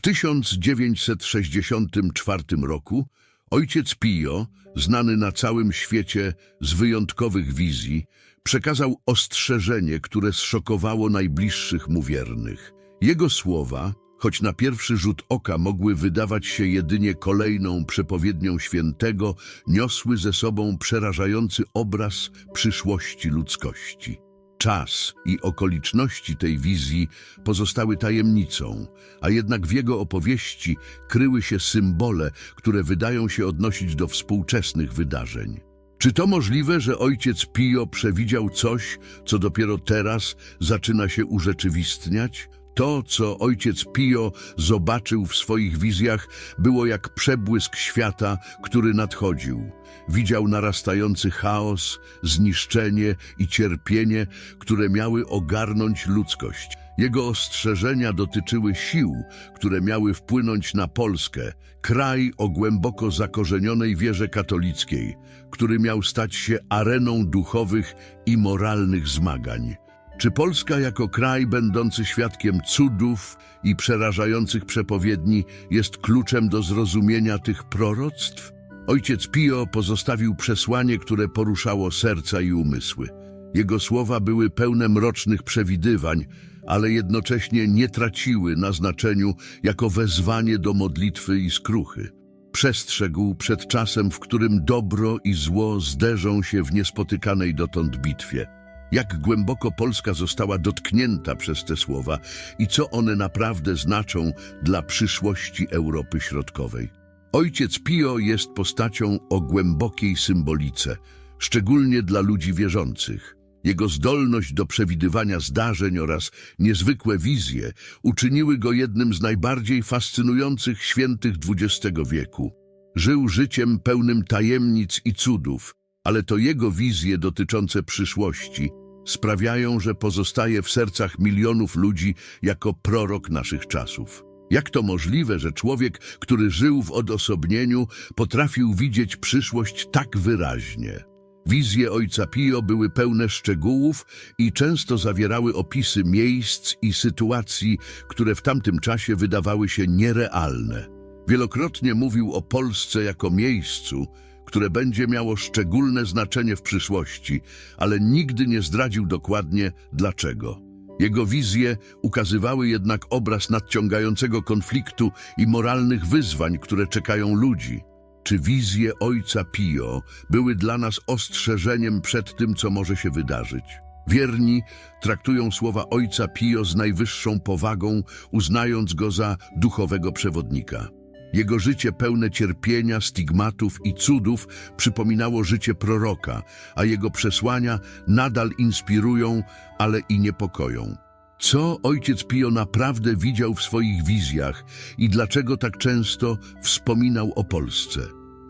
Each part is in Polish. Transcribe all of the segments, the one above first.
W 1964 roku ojciec Pio, znany na całym świecie z wyjątkowych wizji, przekazał ostrzeżenie, które zszokowało najbliższych mu wiernych. Jego słowa, choć na pierwszy rzut oka mogły wydawać się jedynie kolejną przepowiednią świętego, niosły ze sobą przerażający obraz przyszłości ludzkości. Czas i okoliczności tej wizji pozostały tajemnicą, a jednak w jego opowieści kryły się symbole, które wydają się odnosić do współczesnych wydarzeń. Czy to możliwe, że ojciec Pio przewidział coś, co dopiero teraz zaczyna się urzeczywistniać? To, co ojciec Pio zobaczył w swoich wizjach, było jak przebłysk świata, który nadchodził. Widział narastający chaos, zniszczenie i cierpienie, które miały ogarnąć ludzkość. Jego ostrzeżenia dotyczyły sił, które miały wpłynąć na Polskę, kraj o głęboko zakorzenionej wierze katolickiej, który miał stać się areną duchowych i moralnych zmagań. Czy Polska jako kraj będący świadkiem cudów i przerażających przepowiedni jest kluczem do zrozumienia tych proroctw? Ojciec Pio pozostawił przesłanie, które poruszało serca i umysły. Jego słowa były pełne mrocznych przewidywań, ale jednocześnie nie traciły na znaczeniu jako wezwanie do modlitwy i skruchy. Przestrzegł przed czasem, w którym dobro i zło zderzą się w niespotykanej dotąd bitwie. Jak głęboko Polska została dotknięta przez te słowa i co one naprawdę znaczą dla przyszłości Europy Środkowej. Ojciec Pio jest postacią o głębokiej symbolice, szczególnie dla ludzi wierzących. Jego zdolność do przewidywania zdarzeń oraz niezwykłe wizje uczyniły go jednym z najbardziej fascynujących świętych XX wieku. Żył życiem pełnym tajemnic i cudów, ale to jego wizje dotyczące przyszłości sprawiają, że pozostaje w sercach milionów ludzi jako prorok naszych czasów. Jak to możliwe, że człowiek, który żył w odosobnieniu, potrafił widzieć przyszłość tak wyraźnie? Wizje ojca Pio były pełne szczegółów i często zawierały opisy miejsc i sytuacji, które w tamtym czasie wydawały się nierealne. Wielokrotnie mówił o Polsce jako miejscu, które będzie miało szczególne znaczenie w przyszłości, ale nigdy nie zdradził dokładnie dlaczego. Jego wizje ukazywały jednak obraz nadciągającego konfliktu i moralnych wyzwań, które czekają ludzi. Czy wizje ojca Pio były dla nas ostrzeżeniem przed tym, co może się wydarzyć? Wierni traktują słowa ojca Pio z najwyższą powagą, uznając go za duchowego przewodnika. Jego życie pełne cierpienia, stigmatów i cudów przypominało życie proroka, a jego przesłania nadal inspirują, ale i niepokoją. Co ojciec Pio naprawdę widział w swoich wizjach i dlaczego tak często wspominał o Polsce?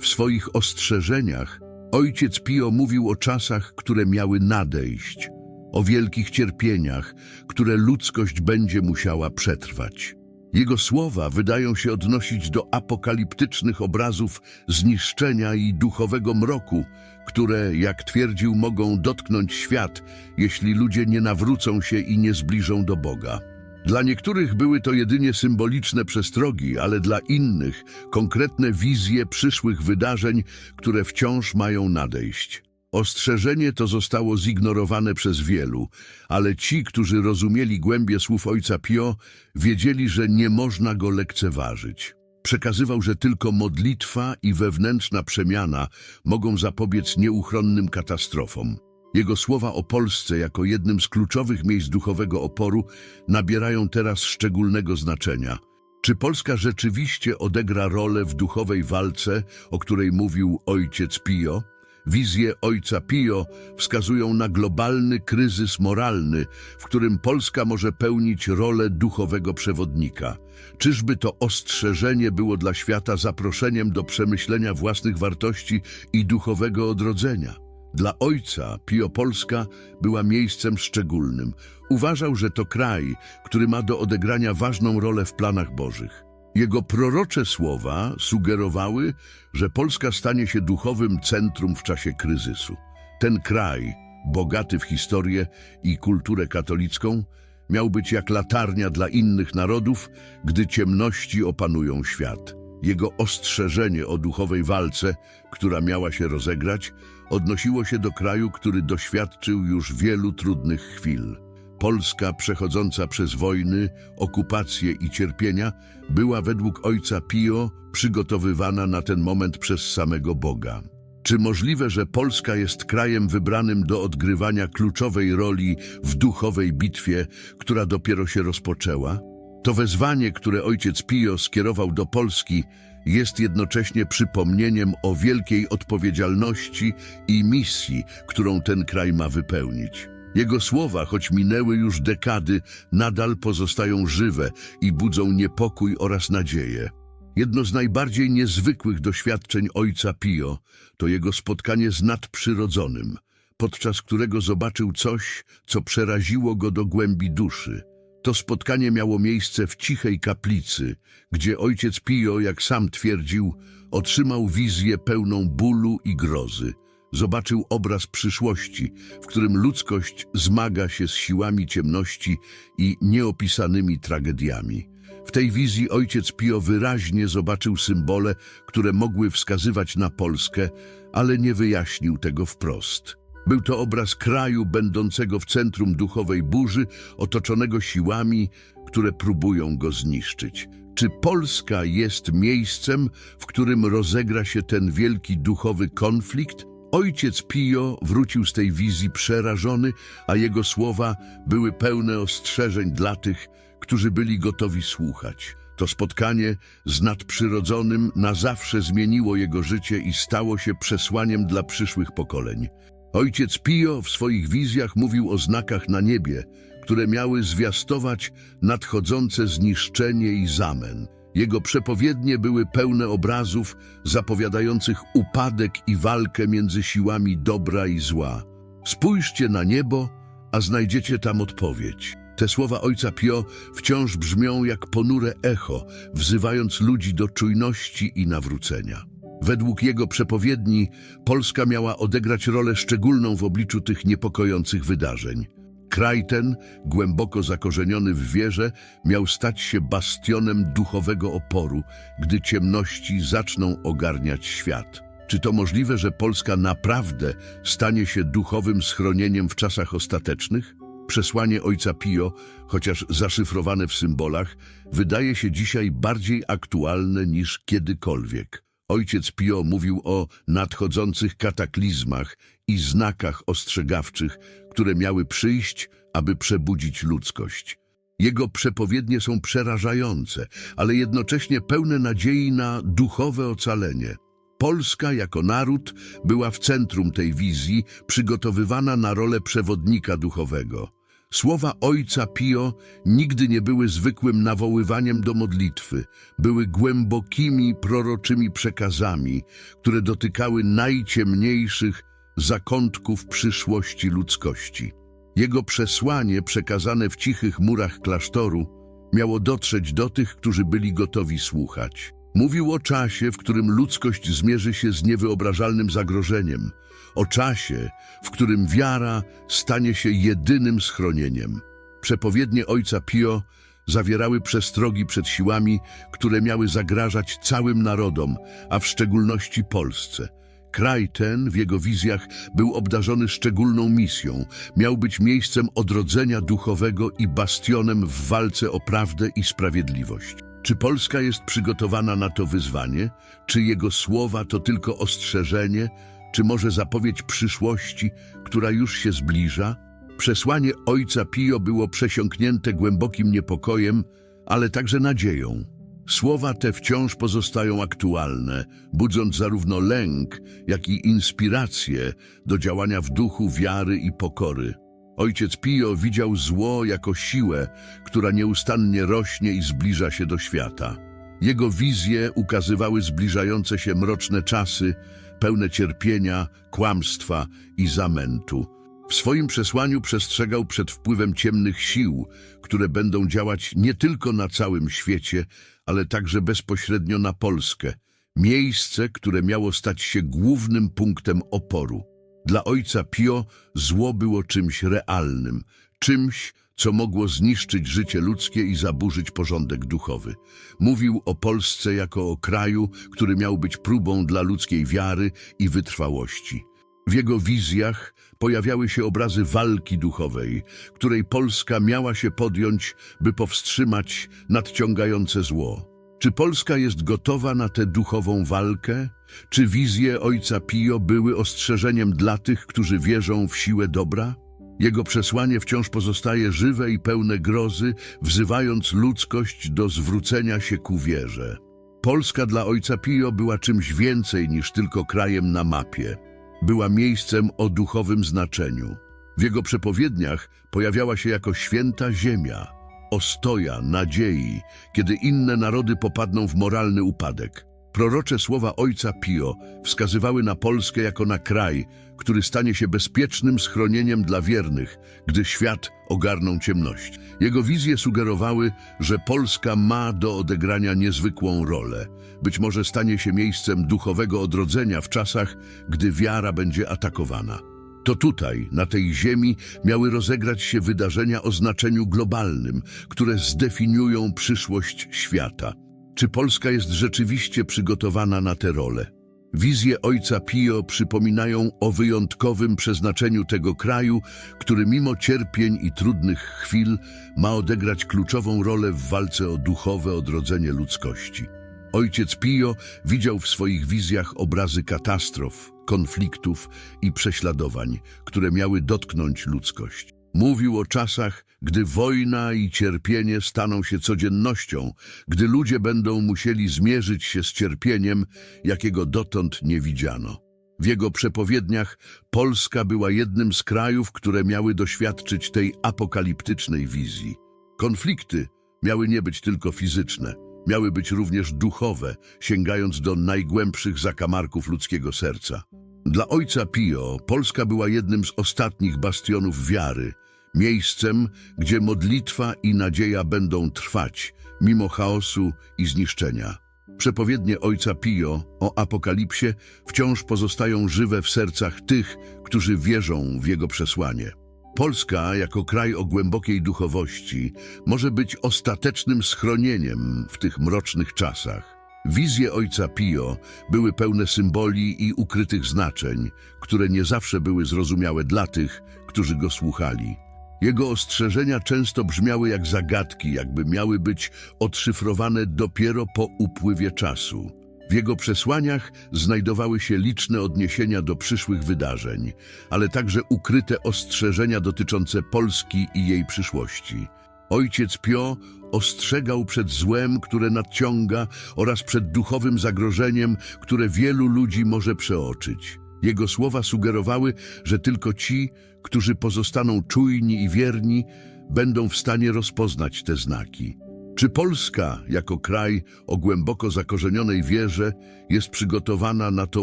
W swoich ostrzeżeniach ojciec Pio mówił o czasach, które miały nadejść, o wielkich cierpieniach, które ludzkość będzie musiała przetrwać. Jego słowa wydają się odnosić do apokaliptycznych obrazów zniszczenia i duchowego mroku, które, jak twierdził, mogą dotknąć świat, jeśli ludzie nie nawrócą się i nie zbliżą do Boga. Dla niektórych były to jedynie symboliczne przestrogi, ale dla innych konkretne wizje przyszłych wydarzeń, które wciąż mają nadejść. Ostrzeżenie to zostało zignorowane przez wielu, ale ci, którzy rozumieli głębie słów ojca Pio, wiedzieli, że nie można go lekceważyć. Przekazywał, że tylko modlitwa i wewnętrzna przemiana mogą zapobiec nieuchronnym katastrofom. Jego słowa o Polsce jako jednym z kluczowych miejsc duchowego oporu nabierają teraz szczególnego znaczenia. Czy Polska rzeczywiście odegra rolę w duchowej walce, o której mówił ojciec Pio? Wizje ojca Pio wskazują na globalny kryzys moralny, w którym Polska może pełnić rolę duchowego przewodnika. Czyżby to ostrzeżenie było dla świata zaproszeniem do przemyślenia własnych wartości i duchowego odrodzenia? Dla ojca Pio Polska była miejscem szczególnym. Uważał, że to kraj, który ma do odegrania ważną rolę w planach bożych. Jego prorocze słowa sugerowały, że Polska stanie się duchowym centrum w czasie kryzysu. Ten kraj, bogaty w historię i kulturę katolicką, Miał być jak latarnia dla innych narodów, gdy ciemności opanują świat. Jego ostrzeżenie o duchowej walce, która miała się rozegrać, odnosiło się do kraju, który doświadczył już wielu trudnych chwil. Polska, przechodząca przez wojny, okupacje i cierpienia, była według ojca Pio przygotowywana na ten moment przez samego Boga. Czy możliwe, że Polska jest krajem wybranym do odgrywania kluczowej roli w duchowej bitwie, która dopiero się rozpoczęła? To wezwanie, które ojciec Pio skierował do Polski, jest jednocześnie przypomnieniem o wielkiej odpowiedzialności i misji, którą ten kraj ma wypełnić. Jego słowa, choć minęły już dekady, nadal pozostają żywe i budzą niepokój oraz nadzieję. Jedno z najbardziej niezwykłych doświadczeń ojca Pio to jego spotkanie z nadprzyrodzonym, podczas którego zobaczył coś, co przeraziło go do głębi duszy. To spotkanie miało miejsce w cichej kaplicy, gdzie ojciec Pio, jak sam twierdził, otrzymał wizję pełną bólu i grozy. Zobaczył obraz przyszłości, w którym ludzkość zmaga się z siłami ciemności i nieopisanymi tragediami. W tej wizji ojciec Pio wyraźnie zobaczył symbole, które mogły wskazywać na Polskę, ale nie wyjaśnił tego wprost. Był to obraz kraju będącego w centrum duchowej burzy, otoczonego siłami, które próbują go zniszczyć. Czy Polska jest miejscem, w którym rozegra się ten wielki duchowy konflikt? Ojciec Pio wrócił z tej wizji przerażony, a jego słowa były pełne ostrzeżeń dla tych, którzy byli gotowi słuchać. To spotkanie z nadprzyrodzonym na zawsze zmieniło jego życie i stało się przesłaniem dla przyszłych pokoleń. Ojciec Pio w swoich wizjach mówił o znakach na niebie, które miały zwiastować nadchodzące zniszczenie i zamęt. Jego przepowiednie były pełne obrazów zapowiadających upadek i walkę między siłami dobra i zła. Spójrzcie na niebo, a znajdziecie tam odpowiedź. Te słowa ojca Pio wciąż brzmią jak ponure echo, wzywając ludzi do czujności i nawrócenia. Według jego przepowiedni Polska miała odegrać rolę szczególną w obliczu tych niepokojących wydarzeń. Kraj ten, głęboko zakorzeniony w wierze, miał stać się bastionem duchowego oporu, gdy ciemności zaczną ogarniać świat. Czy to możliwe, że Polska naprawdę stanie się duchowym schronieniem w czasach ostatecznych? Przesłanie ojca Pio, chociaż zaszyfrowane w symbolach, wydaje się dzisiaj bardziej aktualne niż kiedykolwiek. Ojciec Pio mówił o nadchodzących kataklizmach i znakach ostrzegawczych, które miały przyjść, aby przebudzić ludzkość. Jego przepowiednie są przerażające, ale jednocześnie pełne nadziei na duchowe ocalenie. Polska jako naród była w centrum tej wizji, przygotowywana na rolę przewodnika duchowego. Słowa ojca Pio nigdy nie były zwykłym nawoływaniem do modlitwy, były głębokimi proroczymi przekazami, które dotykały najciemniejszych zakątków przyszłości ludzkości. Jego przesłanie, przekazane w cichych murach klasztoru, miało dotrzeć do tych, którzy byli gotowi słuchać. Mówił o czasie, w którym ludzkość zmierzy się z niewyobrażalnym zagrożeniem, o czasie, w którym wiara stanie się jedynym schronieniem. Przepowiednie ojca Pio zawierały przestrogi przed siłami, które miały zagrażać całym narodom, a w szczególności Polsce. Kraj ten w jego wizjach był obdarzony szczególną misją. Miał być miejscem odrodzenia duchowego i bastionem w walce o prawdę i sprawiedliwość. Czy Polska jest przygotowana na to wyzwanie? Czy jego słowa to tylko ostrzeżenie? Czy może zapowiedź przyszłości, która już się zbliża? Przesłanie ojca Pio było przesiąknięte głębokim niepokojem, ale także nadzieją. Słowa te wciąż pozostają aktualne, budząc zarówno lęk, jak i inspirację do działania w duchu wiary i pokory. Ojciec Pio widział zło jako siłę, która nieustannie rośnie i zbliża się do świata. Jego wizje ukazywały zbliżające się mroczne czasy, pełne cierpienia, kłamstwa i zamętu. W swoim przesłaniu przestrzegał przed wpływem ciemnych sił, które będą działać nie tylko na całym świecie, ale także bezpośrednio na Polskę, miejsce, które miało stać się głównym punktem oporu. Dla ojca Pio zło było czymś realnym, czymś, co mogło zniszczyć życie ludzkie i zaburzyć porządek duchowy. Mówił o Polsce jako o kraju, który miał być próbą dla ludzkiej wiary i wytrwałości. W jego wizjach pojawiały się obrazy walki duchowej, której Polska miała się podjąć, by powstrzymać nadciągające zło. Czy Polska jest gotowa na tę duchową walkę? Czy wizje ojca Pio były ostrzeżeniem dla tych, którzy wierzą w siłę dobra? Jego przesłanie wciąż pozostaje żywe i pełne grozy, wzywając ludzkość do zwrócenia się ku wierze. Polska dla ojca Pio była czymś więcej niż tylko krajem na mapie. Była miejscem o duchowym znaczeniu. W jego przepowiedniach pojawiała się jako święta ziemia, ostoja, nadziei, kiedy inne narody popadną w moralny upadek. Prorocze słowa ojca Pio wskazywały na Polskę jako na kraj, który stanie się bezpiecznym schronieniem dla wiernych, gdy świat ogarną ciemność. Jego wizje sugerowały, że Polska ma do odegrania niezwykłą rolę. Być może stanie się miejscem duchowego odrodzenia w czasach, gdy wiara będzie atakowana. To tutaj, na tej ziemi, miały rozegrać się wydarzenia o znaczeniu globalnym, które zdefiniują przyszłość świata. Czy Polska jest rzeczywiście przygotowana na tę rolę? Wizje ojca Pio przypominają o wyjątkowym przeznaczeniu tego kraju, który mimo cierpień i trudnych chwil ma odegrać kluczową rolę w walce o duchowe odrodzenie ludzkości. Ojciec Pio widział w swoich wizjach obrazy katastrof, konfliktów i prześladowań, które miały dotknąć ludzkość. Mówił o czasach, gdy wojna i cierpienie staną się codziennością, gdy ludzie będą musieli zmierzyć się z cierpieniem, jakiego dotąd nie widziano. W jego przepowiedniach Polska była jednym z krajów, które miały doświadczyć tej apokaliptycznej wizji. Konflikty miały nie być tylko fizyczne, miały być również duchowe, sięgając do najgłębszych zakamarków ludzkiego serca. Dla ojca Pio Polska była jednym z ostatnich bastionów wiary, miejscem, gdzie modlitwa i nadzieja będą trwać, mimo chaosu i zniszczenia. Przepowiednie ojca Pio o apokalipsie wciąż pozostają żywe w sercach tych, którzy wierzą w jego przesłanie. Polska, jako kraj o głębokiej duchowości, może być ostatecznym schronieniem w tych mrocznych czasach. Wizje ojca Pio były pełne symboli i ukrytych znaczeń, które nie zawsze były zrozumiałe dla tych, którzy go słuchali. Jego ostrzeżenia często brzmiały jak zagadki, jakby miały być odszyfrowane dopiero po upływie czasu. W jego przesłaniach znajdowały się liczne odniesienia do przyszłych wydarzeń, ale także ukryte ostrzeżenia dotyczące Polski i jej przyszłości. Ojciec Pio ostrzegał przed złem, które nadciąga oraz przed duchowym zagrożeniem, które wielu ludzi może przeoczyć. Jego słowa sugerowały, że tylko ci, którzy pozostaną czujni i wierni, będą w stanie rozpoznać te znaki. Czy Polska, jako kraj o głęboko zakorzenionej wierze, jest przygotowana na to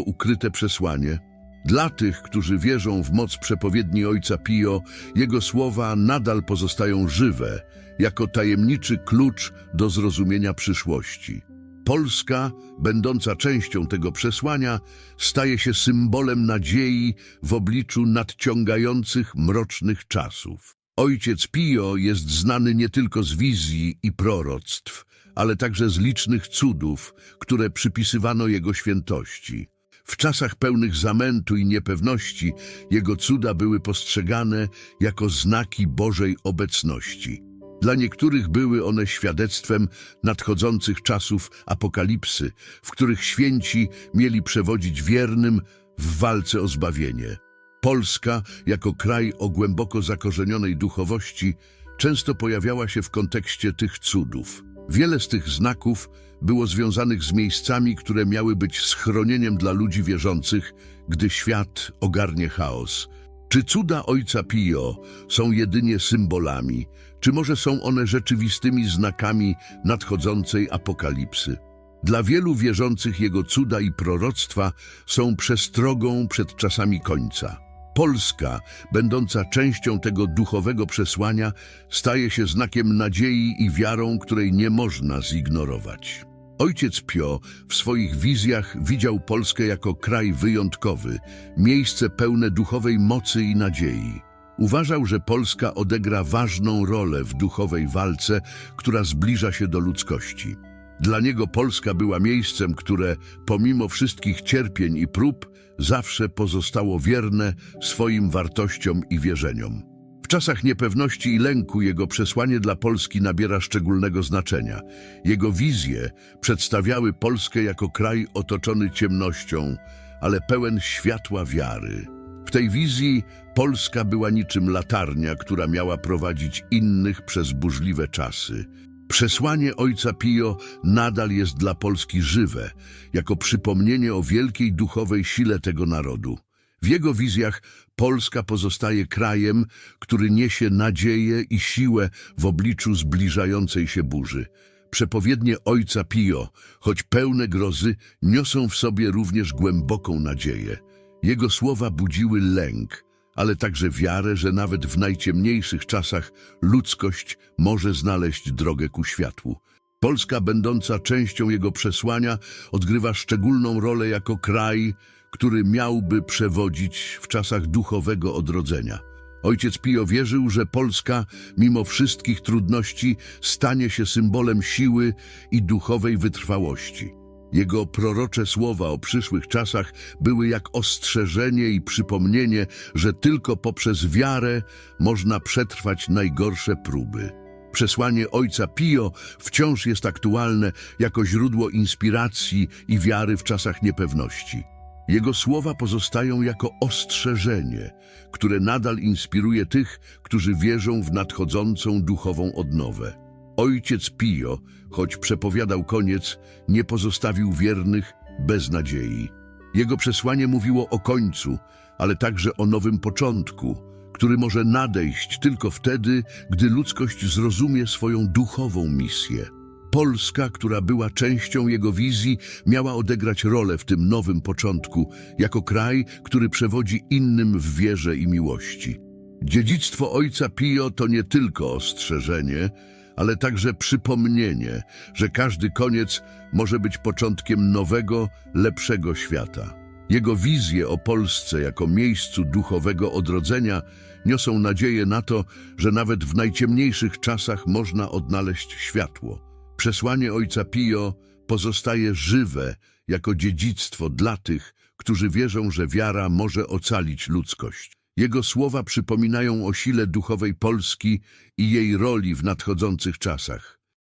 ukryte przesłanie? Dla tych, którzy wierzą w moc przepowiedni Ojca Pio, jego słowa nadal pozostają żywe, jako tajemniczy klucz do zrozumienia przyszłości. Polska, będąca częścią tego przesłania, staje się symbolem nadziei w obliczu nadciągających mrocznych czasów. Ojciec Pio jest znany nie tylko z wizji i proroctw, ale także z licznych cudów, które przypisywano jego świętości. W czasach pełnych zamętu i niepewności jego cuda były postrzegane jako znaki Bożej obecności. Dla niektórych były one świadectwem nadchodzących czasów apokalipsy, w których święci mieli przewodzić wiernym w walce o zbawienie. Polska, jako kraj o głęboko zakorzenionej duchowości, często pojawiała się w kontekście tych cudów. Wiele z tych znaków było związanych z miejscami, które miały być schronieniem dla ludzi wierzących, gdy świat ogarnie chaos. Czy cuda Ojca Pio są jedynie symbolami, czy może są one rzeczywistymi znakami nadchodzącej apokalipsy? Dla wielu wierzących jego cuda i proroctwa są przestrogą przed czasami końca. Polska, będąca częścią tego duchowego przesłania, staje się znakiem nadziei i wiarą, której nie można zignorować. Ojciec Pio w swoich wizjach widział Polskę jako kraj wyjątkowy, miejsce pełne duchowej mocy i nadziei. Uważał, że Polska odegra ważną rolę w duchowej walce, która zbliża się do ludzkości. Dla niego Polska była miejscem, które, pomimo wszystkich cierpień i prób, zawsze pozostało wierne swoim wartościom i wierzeniom. W czasach niepewności i lęku jego przesłanie dla Polski nabiera szczególnego znaczenia. Jego wizje przedstawiały Polskę jako kraj otoczony ciemnością, ale pełen światła wiary. W tej wizji Polska była niczym latarnia, która miała prowadzić innych przez burzliwe czasy. Przesłanie ojca Pio nadal jest dla Polski żywe, jako przypomnienie o wielkiej duchowej sile tego narodu. W jego wizjach Polska pozostaje krajem, który niesie nadzieję i siłę w obliczu zbliżającej się burzy. Przepowiednie ojca Pio, choć pełne grozy, niosą w sobie również głęboką nadzieję. Jego słowa budziły lęk, ale także wiarę, że nawet w najciemniejszych czasach ludzkość może znaleźć drogę ku światłu. Polska, będąca częścią jego przesłania, odgrywa szczególną rolę jako kraj, który miałby przewodzić w czasach duchowego odrodzenia. Ojciec Pio wierzył, że Polska, mimo wszystkich trudności, stanie się symbolem siły i duchowej wytrwałości. Jego prorocze słowa o przyszłych czasach były jak ostrzeżenie i przypomnienie, że tylko poprzez wiarę można przetrwać najgorsze próby. Przesłanie ojca Pio wciąż jest aktualne jako źródło inspiracji i wiary w czasach niepewności. Jego słowa pozostają jako ostrzeżenie, które nadal inspiruje tych, którzy wierzą w nadchodzącą duchową odnowę. Ojciec Pio, choć przepowiadał koniec, nie pozostawił wiernych bez nadziei. Jego przesłanie mówiło o końcu, ale także o nowym początku, który może nadejść tylko wtedy, gdy ludzkość zrozumie swoją duchową misję. Polska, która była częścią jego wizji, miała odegrać rolę w tym nowym początku, jako kraj, który przewodzi innym w wierze i miłości. Dziedzictwo ojca Pio to nie tylko ostrzeżenie, ale także przypomnienie, że każdy koniec może być początkiem nowego, lepszego świata. Jego wizje o Polsce jako miejscu duchowego odrodzenia niosą nadzieję na to, że nawet w najciemniejszych czasach można odnaleźć światło. Przesłanie ojca Pio pozostaje żywe jako dziedzictwo dla tych, którzy wierzą, że wiara może ocalić ludzkość. Jego słowa przypominają o sile duchowej Polski i jej roli w nadchodzących czasach.